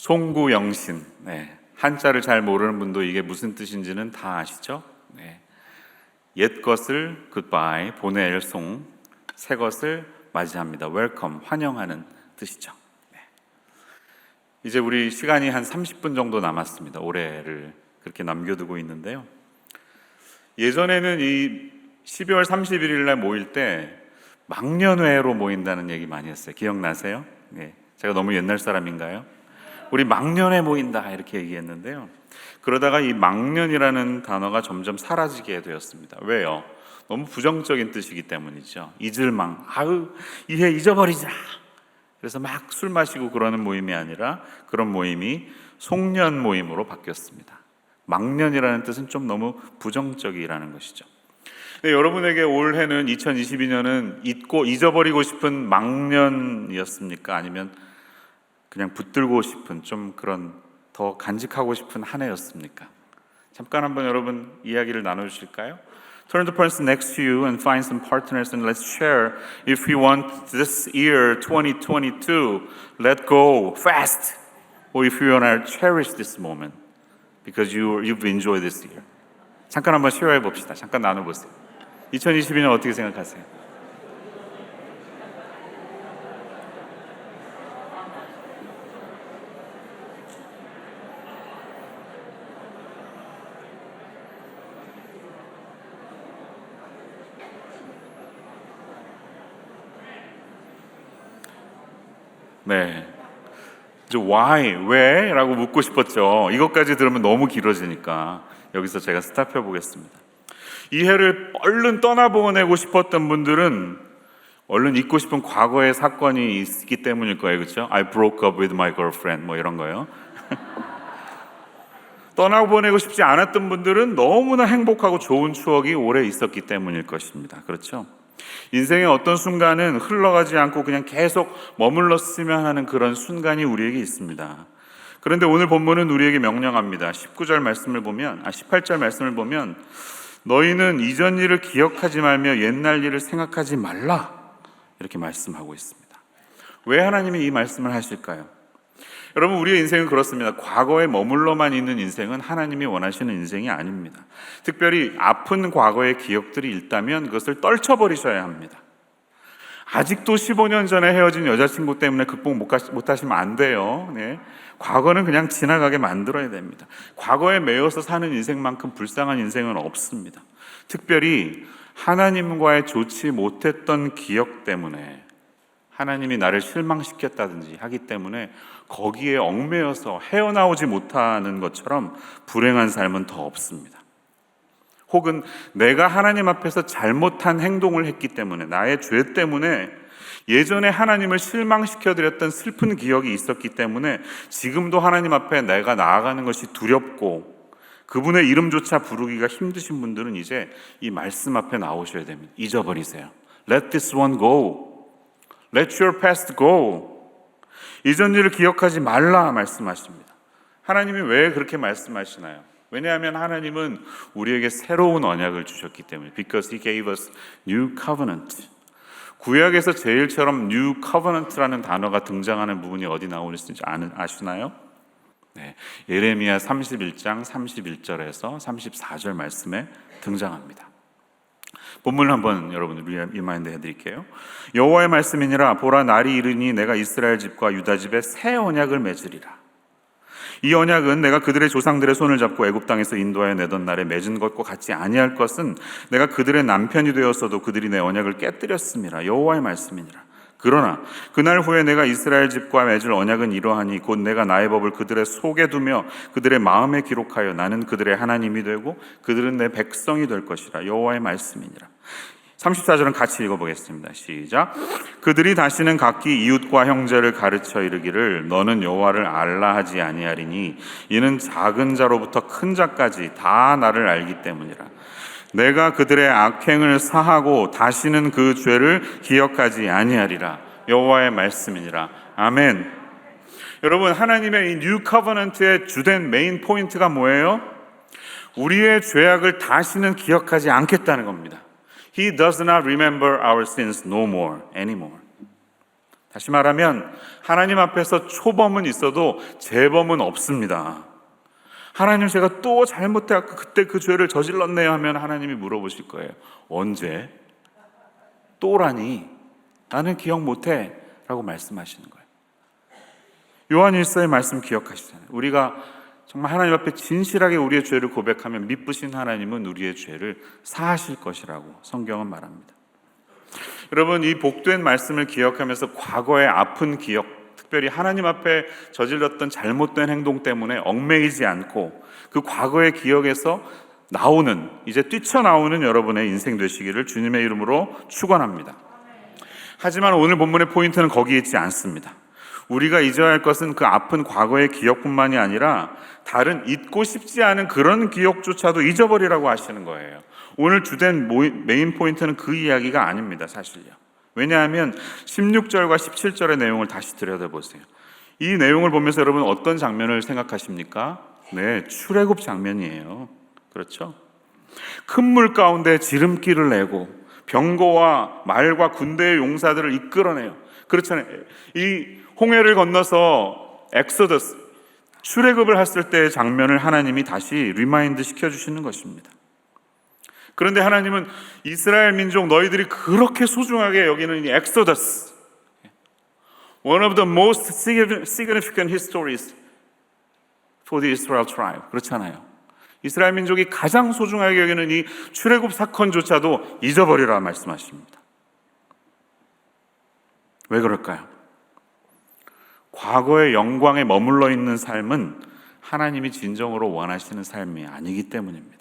송구영신. 네. 한자를 잘 모르는 분도 이게 무슨 뜻인지는 다 아시죠? 네. 옛 것을 goodbye 보낼 송, 새 것을 맞이합니다. welcome 환영하는 뜻이죠. 네. 이제 우리 시간이 한 30분 정도 남았습니다. 올해를 그렇게 남겨두고 있는데요. 예전에는 이 12월 31일 날 모일 때 망년회로 모인다는 얘기 많이 했어요. 기억나세요? 네. 제가 너무 옛날 사람인가요? 우리 망년회 모인다 이렇게 얘기했는데요. 그러다가 이 망년이라는 단어가 점점 사라지게 되었습니다. 왜요? 너무 부정적인 뜻이기 때문이죠. 잊을망, 아유, 이 해 잊어버리자. 그래서 막 술 마시고 그러는 모임이 아니라 그런 모임이 송년 모임으로 바뀌었습니다. 망년이라는 뜻은 좀 너무 부정적이라는 것이죠. 네, 여러분에게 올해는 2022년은 잊고 잊어버리고 싶은 망년이었습니까? 아니면 그냥 붙들고 싶은 좀 그런 더 간직하고 싶은 한 해였습니까? 잠깐 한번 여러분 이야기를 나눠 주실까요? Turn to the person next to you and find some partners and let's share if we want this year 2022 let go fast or if you want to cherish this moment because you you've enjoyed this year. 잠깐 한번 share 봅시다. 잠깐 나눠 보세요. 2022년 어떻게 생각하세요? 네. 이제 why, 왜? 라고 묻고 싶었죠. 이것까지 들으면 너무 길어지니까 여기서 제가 스탑해 보겠습니다. 이 해를 얼른 떠나보내고 싶었던 분들은 얼른 잊고 싶은 과거의 사건이 있기 때문일 거예요. 그렇죠? I broke up with my girlfriend 뭐 이런 거요. 떠나보내고 싶지 않았던 분들은 너무나 행복하고 좋은 추억이 오래 있었기 때문일 것입니다. 그렇죠? 인생의 어떤 순간은 흘러가지 않고 그냥 계속 머물렀으면 하는 그런 순간이 우리에게 있습니다. 그런데 오늘 본문은 우리에게 명령합니다. 19절 말씀을 보면, 아, 18절 말씀을 보면, 너희는 이전 일을 기억하지 말며 옛날 일을 생각하지 말라. 이렇게 말씀하고 있습니다. 왜 하나님이 이 말씀을 하실까요? 여러분, 우리의 인생은 그렇습니다. 과거에 머물러만 있는 인생은 하나님이 원하시는 인생이 아닙니다. 특별히 아픈 과거의 기억들이 있다면 그것을 떨쳐버리셔야 합니다. 아직도 15년 전에 헤어진 여자친구 때문에 극복 못 하시면 안 돼요. 네. 과거는 그냥 지나가게 만들어야 됩니다. 과거에 매여서 사는 인생만큼 불쌍한 인생은 없습니다. 특별히 하나님과의 좋지 못했던 기억 때문에 하나님이 나를 실망시켰다든지 하기 때문에 거기에 얽매여서 헤어나오지 못하는 것처럼 불행한 삶은 더 없습니다. 혹은 내가 하나님 앞에서 잘못한 행동을 했기 때문에 나의 죄 때문에 예전에 하나님을 실망시켜 드렸던 슬픈 기억이 있었기 때문에 지금도 하나님 앞에 내가 나아가는 것이 두렵고 그분의 이름조차 부르기가 힘드신 분들은 이제 이 말씀 앞에 나오셔야 됩니다. 잊어버리세요. Let this one go. Let your past go. 이전 일을 기억하지 말라 말씀하십니다. 하나님이 왜 그렇게 말씀하시나요? 왜냐하면 하나님은 우리에게 새로운 언약을 주셨기 때문에 because he gave us new covenant. 구약에서 제일처럼 new covenant라는 단어가 등장하는 부분이 어디 나오는지 아시나요? 네, 예레미야 31장 31절에서 34절 말씀에 등장합니다. 본문을 한번 여러분 리마인드 해드릴게요. 여호와의 말씀이니라 보라 날이 이르니 내가 이스라엘 집과 유다 집에 새 언약을 맺으리라. 이 언약은 내가 그들의 조상들의 손을 잡고 애굽 땅에서 인도하여 내던 날에 맺은 것과 같지 아니할 것은 내가 그들의 남편이 되었어도 그들이 내 언약을 깨뜨렸음이라 여호와의 말씀이니라. 그러나 그날 후에 내가 이스라엘 집과 맺을 언약은 이러하니 곧 내가 나의 법을 그들의 속에 두며 그들의 마음에 기록하여 나는 그들의 하나님이 되고 그들은 내 백성이 될 것이라 여호와의 말씀이니라. 34절은 같이 읽어보겠습니다. 시작. 그들이 다시는 각기 이웃과 형제를 가르쳐 이르기를 너는 여호와를 알라 하지 아니하리니 이는 작은 자로부터 큰 자까지 다 나를 알기 때문이라. 내가 그들의 악행을 사하고 다시는 그 죄를 기억하지 아니하리라. 여호와의 말씀이니라. 아멘. 여러분 하나님의 이 뉴 커버넌트의 주된 메인 포인트가 뭐예요? 우리의 죄악을 다시는 기억하지 않겠다는 겁니다. He does not remember our sins no more anymore. 다시 말하면 하나님 앞에서 초범은 있어도 재범은 없습니다. 하나님 제가 또 잘못해 그때 그 죄를 저질렀네요 하면 하나님이 물어보실 거예요. 언제? 또라니? 나는 기억 못해. 라고 말씀하시는 거예요. 요한 일서의 말씀 기억하시잖아요. 우리가 정말 하나님 앞에 진실하게 우리의 죄를 고백하면 미쁘신 하나님은 우리의 죄를 사하실 것이라고 성경은 말합니다. 여러분 이 복된 말씀을 기억하면서 과거의 아픈 기억, 특별히 하나님 앞에 저질렀던 잘못된 행동 때문에 얽매이지 않고 그 과거의 기억에서 나오는 이제 뛰쳐나오는 여러분의 인생 되시기를 주님의 이름으로 축원합니다. 하지만 오늘 본문의 포인트는 거기에 있지 않습니다. 우리가 잊어야 할 것은 그 아픈 과거의 기억뿐만이 아니라 다른 잊고 싶지 않은 그런 기억조차도 잊어버리라고 하시는 거예요. 오늘 주된 메인 포인트는 그 이야기가 아닙니다, 사실요. 왜냐하면 16절과 17절의 내용을 다시 들여다보세요. 이 내용을 보면서 여러분 어떤 장면을 생각하십니까? 네, 출애굽 장면이에요. 그렇죠? 큰 물 가운데 지름길을 내고 병거와 말과 군대의 용사들을 이끌어내요. 그렇잖아요. 이 홍해를 건너서 엑소더스 출애굽을 했을 때의 장면을 하나님이 다시 리마인드 시켜 주시는 것입니다. 그런데 하나님은 이스라엘 민족 너희들이 그렇게 소중하게 여기는 이 엑소더스 one of the most significant histories for the Israel tribe 그렇잖아요. 이스라엘 민족이 가장 소중하게 여기는 이 출애굽 사건조차도 잊어버리라 말씀하십니다. 왜 그럴까요? 과거의 영광에 머물러 있는 삶은 하나님이 진정으로 원하시는 삶이 아니기 때문입니다.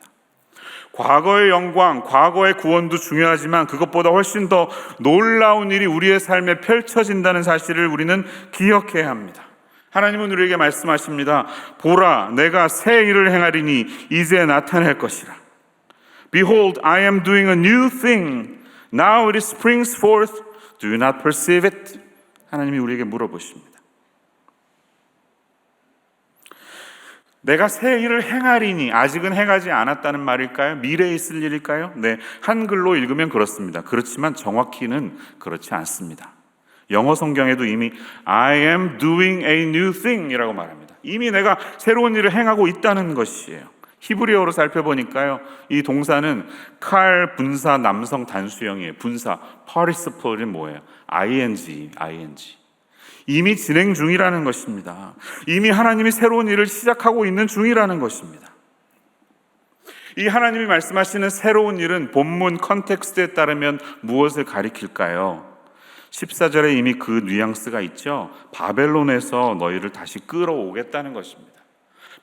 과거의 영광, 과거의 구원도 중요하지만 그것보다 훨씬 더 놀라운 일이 우리의 삶에 펼쳐진다는 사실을 우리는 기억해야 합니다. 하나님은 우리에게 말씀하십니다. 보라, 내가 새 일을 행하리니 이제 나타날 것이라. Behold, I am doing a new thing. Now it springs forth. Do you not perceive it? 하나님이 우리에게 물어보십니다. 내가 새 일을 행하리니 아직은 행하지 않았다는 말일까요? 미래에 있을 일일까요? 네, 한글로 읽으면 그렇습니다. 그렇지만 정확히는 그렇지 않습니다. 영어 성경에도 이미 I am doing a new thing이라고 말합니다. 이미 내가 새로운 일을 행하고 있다는 것이에요. 히브리어로 살펴보니까요, 이 동사는 칼 분사 남성 단수형이에요. 분사 participle이 뭐예요? ing, ing. 이미 진행 중이라는 것입니다. 이미 하나님이 새로운 일을 시작하고 있는 중이라는 것입니다. 이 하나님이 말씀하시는 새로운 일은 본문 컨텍스트에 따르면 무엇을 가리킬까요? 14절에 이미 그 뉘앙스가 있죠. 바벨론에서 너희를 다시 끌어오겠다는 것입니다.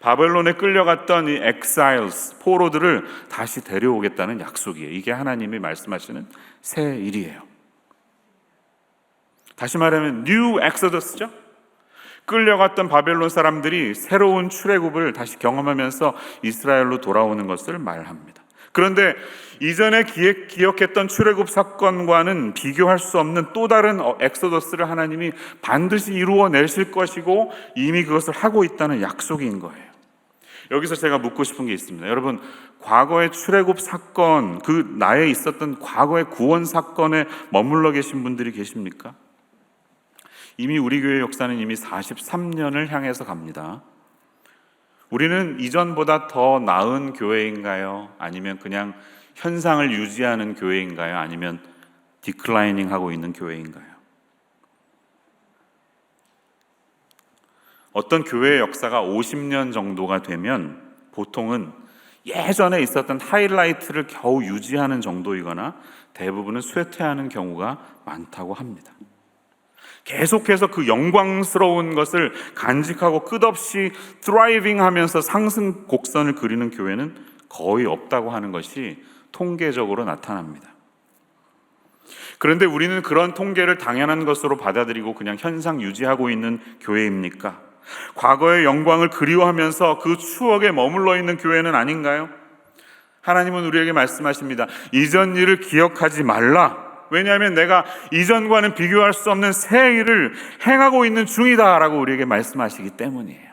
바벨론에 끌려갔던 이 엑사일스, 포로들을 다시 데려오겠다는 약속이에요. 이게 하나님이 말씀하시는 새 일이에요. 다시 말하면 뉴 엑소더스죠. 끌려갔던 바벨론 사람들이 새로운 출애굽을 다시 경험하면서 이스라엘로 돌아오는 것을 말합니다. 그런데 이전에 기억 했던 출애굽 사건과는 비교할 수 없는 또 다른 어, 엑소더스를 하나님이 반드시 이루어 내실 것이고 이미 그것을 하고 있다는 약속인 거예요. 여기서 제가 묻고 싶은 게 있습니다. 여러분, 과거의 출애굽 사건, 그 나에 있었던 과거의 구원 사건에 머물러 계신 분들이 계십니까? 이미 우리 교회 역사는 이미 43년을 향해서 갑니다. 우리는 이전보다 더 나은 교회인가요? 아니면 그냥 현상을 유지하는 교회인가요? 아니면 디클라이닝 하고 있는 교회인가요? 어떤 교회의 역사가 50년 정도가 되면 보통은 예전에 있었던 하이라이트를 겨우 유지하는 정도이거나 대부분은 쇠퇴하는 경우가 많다고 합니다. 계속해서 그 영광스러운 것을 간직하고 끝없이 드라이빙 하면서 상승 곡선을 그리는 교회는 거의 없다고 하는 것이 통계적으로 나타납니다. 그런데 우리는 그런 통계를 당연한 것으로 받아들이고 그냥 현상 유지하고 있는 교회입니까? 과거의 영광을 그리워하면서 그 추억에 머물러 있는 교회는 아닌가요? 하나님은 우리에게 말씀하십니다. 이전 일을 기억하지 말라. 왜냐하면 내가 이전과는 비교할 수 없는 새 일을 행하고 있는 중이다라고 우리에게 말씀하시기 때문이에요.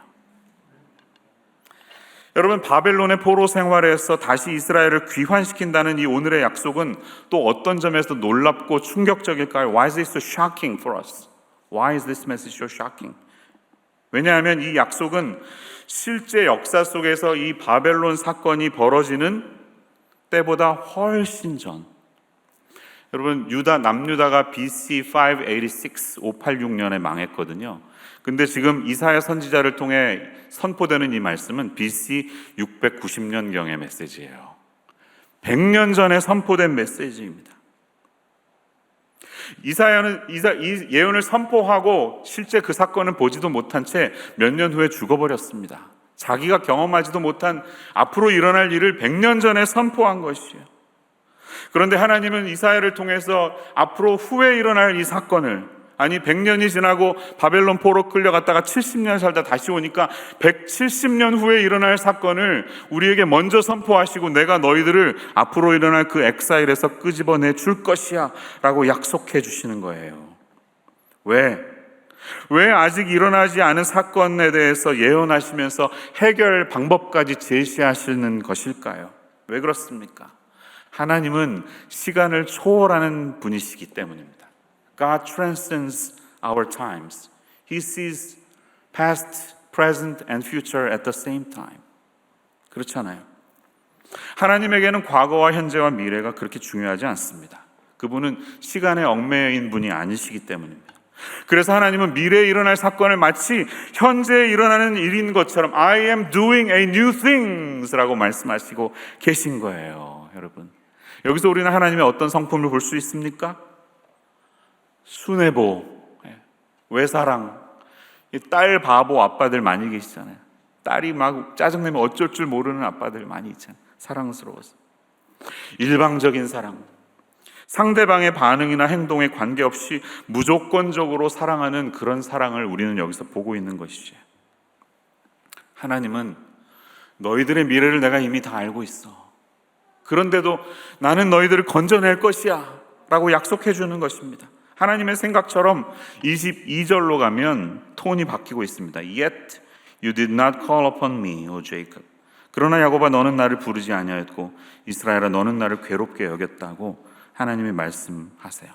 여러분 바벨론의 포로 생활에서 다시 이스라엘을 귀환시킨다는 이 오늘의 약속은 또 어떤 점에서 놀랍고 충격적일까요? Why is it so shocking for us? Why is this message so shocking? 왜냐하면 이 약속은 실제 역사 속에서 이 바벨론 사건이 벌어지는 때보다 훨씬 전. 여러분 유다 남유다가 BC 586 586년에 망했거든요. 근데 지금 이사야 선지자를 통해 선포되는 이 말씀은 BC 690년 경의 메시지예요. 100년 전에 선포된 메시지입니다. 이사야는 이사, 이 예언을 선포하고 실제 그 사건을 보지도 못한 채 몇 년 후에 죽어버렸습니다. 자기가 경험하지도 못한 앞으로 일어날 일을 100년 전에 선포한 것이에요. 그런데 하나님은 이사야를 통해서 앞으로 후에 일어날 이 사건을 아니 100년이 지나고 바벨론 포로 끌려갔다가 70년 살다 다시 오니까 170년 후에 일어날 사건을 우리에게 먼저 선포하시고 내가 너희들을 앞으로 일어날 그 엑사일에서 끄집어내 줄 것이야 라고 약속해 주시는 거예요. 왜? 왜 아직 일어나지 않은 사건에 대해서 예언하시면서 해결 방법까지 제시하시는 것일까요? 왜 그렇습니까? 하나님은 시간을 초월하는 분이시기 때문입니다. God transcends our times. He sees past, present, and future at the same time. 그렇잖아요. 하나님에게는 과거와 현재와 미래가 그렇게 중요하지 않습니다. 그분은 시간에 얽매인 분이 아니시기 때문입니다. 그래서 하나님은 미래에 일어날 사건을 마치 현재에 일어나는 일인 것처럼 I am doing a new things 라고 말씀하시고 계신 거예요, 여러분. 여기서 우리는 하나님의 어떤 성품을 볼 수 있습니까? 순애보, 예, 외사랑, 딸 바보 아빠들 많이 계시잖아요. 딸이 막 짜증내면 어쩔 줄 모르는 아빠들 많이 있잖아요. 사랑스러워서. 일방적인 사랑. 상대방의 반응이나 행동에 관계없이 무조건적으로 사랑하는 그런 사랑을 우리는 여기서 보고 있는 것이지. 하나님은 너희들의 미래를 내가 이미 다 알고 있어. 그런데도 나는 너희들을 건져낼 것이야. 라고 약속해 주는 것입니다. 하나님의 생각처럼 22절로 가면 톤이 바뀌고 있습니다. Yet you did not call upon me, O Jacob. 그러나 야곱아 너는 나를 부르지 아니하였고 이스라엘아 너는 나를 괴롭게 여겼다고 하나님이 말씀하세요.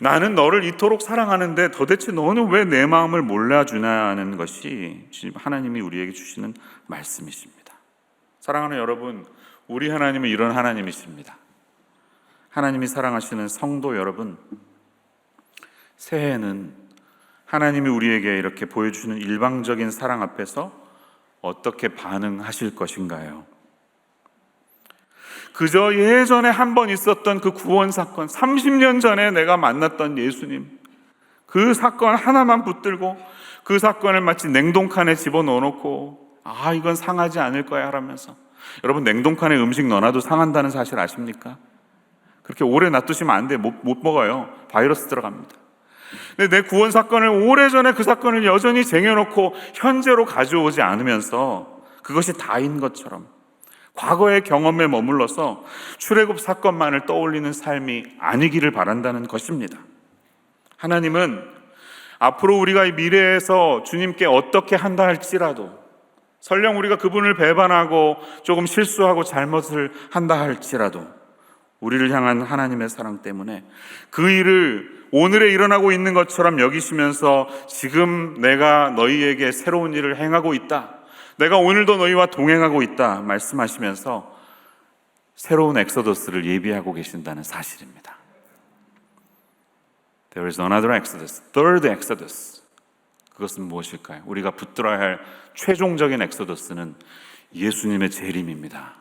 나는 너를 이토록 사랑하는데 도대체 너는 왜 내 마음을 몰라주냐는 것이 하나님이 우리에게 주시는 말씀이십니다. 사랑하는 여러분, 우리 하나님은 이런 하나님이십니다. 하나님이 사랑하시는 성도 여러분, 새해에는 하나님이 우리에게 이렇게 보여주시는 일방적인 사랑 앞에서 어떻게 반응하실 것인가요? 그저 예전에 한 번 있었던 그 구원 사건, 30년 전에 내가 만났던 예수님, 그 사건 하나만 붙들고 그 사건을 마치 냉동칸에 집어넣어 놓고, 아, 이건 상하지 않을 거야, 하면서. 여러분, 냉동칸에 음식 넣어놔도 상한다는 사실 아십니까? 그렇게 오래 놔두시면 안 돼. 못, 못 먹어요. 바이러스 들어갑니다. 근데 내 구원 사건을 오래전에 그 사건을 여전히 쟁여놓고 현재로 가져오지 않으면서 그것이 다인 것처럼 과거의 경험에 머물러서 출애굽 사건만을 떠올리는 삶이 아니기를 바란다는 것입니다. 하나님은 앞으로 우리가 이 미래에서 주님께 어떻게 한다 할지라도 설령 우리가 그분을 배반하고 조금 실수하고 잘못을 한다 할지라도 우리를 향한 하나님의 사랑 때문에 그 일을 오늘에 일어나고 있는 것처럼 여기시면서 지금 내가 너희에게 새로운 일을 행하고 있다. 내가 오늘도 너희와 동행하고 있다. 말씀하시면서 새로운 엑소더스를 예비하고 계신다는 사실입니다. There is another exodus, third exodus. 그것은 무엇일까요? 우리가 붙들어야 할 최종적인 엑소더스는 예수님의 재림입니다.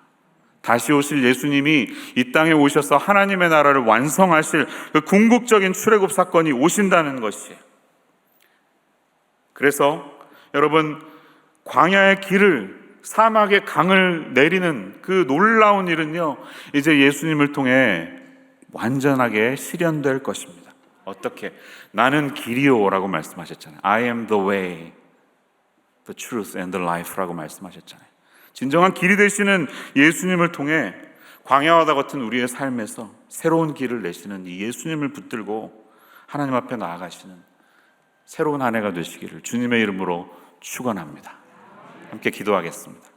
다시 오실 예수님이 이 땅에 오셔서 하나님의 나라를 완성하실 그 궁극적인 출애굽 사건이 오신다는 것이에요. 그래서 여러분 광야의 길을 사막의 강을 내리는 그 놀라운 일은요. 이제 예수님을 통해 완전하게 실현될 것입니다. 어떻게? 나는 길이요라고 말씀하셨잖아요. I am the way, the truth and the life라고 말씀하셨잖아요. 진정한 길이 되시는 예수님을 통해 광야와 같은 우리의 삶에서 새로운 길을 내시는 이 예수님을 붙들고 하나님 앞에 나아가시는 새로운 한 해가 되시기를 주님의 이름으로 축원합니다. 함께 기도하겠습니다.